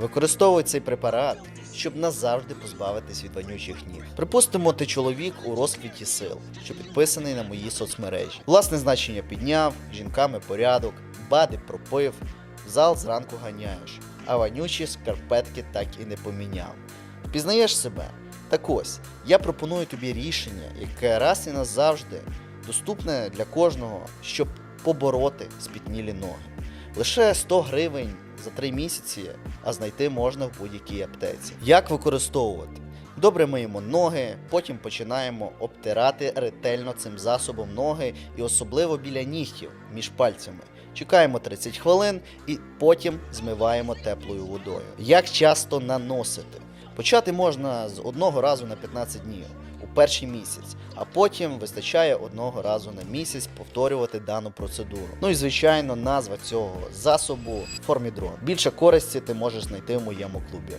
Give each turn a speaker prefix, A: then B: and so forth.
A: Використовуй цей препарат, щоб назавжди позбавитись від вонючих ніг. Припустимо, ти чоловік у розквіті сил, що підписаний на мої соцмережі. Власне значення підняв, жінками порядок, бади пропив, в зал зранку ганяєш, а вонючі шкарпетки так і не поміняв. Пізнаєш себе? Так ось, я пропоную тобі рішення, яке раз і назавжди доступне для кожного, щоб побороти спітнілі ноги. Лише 100 гривень за 3 місяці, а знайти можна в будь-якій аптеці. Як використовувати? Добре миємо ноги, потім починаємо обтирати ретельно цим засобом ноги і особливо біля нігтів між пальцями. Чекаємо 30 хвилин і потім змиваємо теплою водою. Як часто наносити? Почати можна з одного разу на 15 днів перший місяць, а потім вистачає одного разу на місяць повторювати дану процедуру. Ну і звичайно, назва цього засобу Формідрон. Більше користі ти можеш знайти в моєму клубі.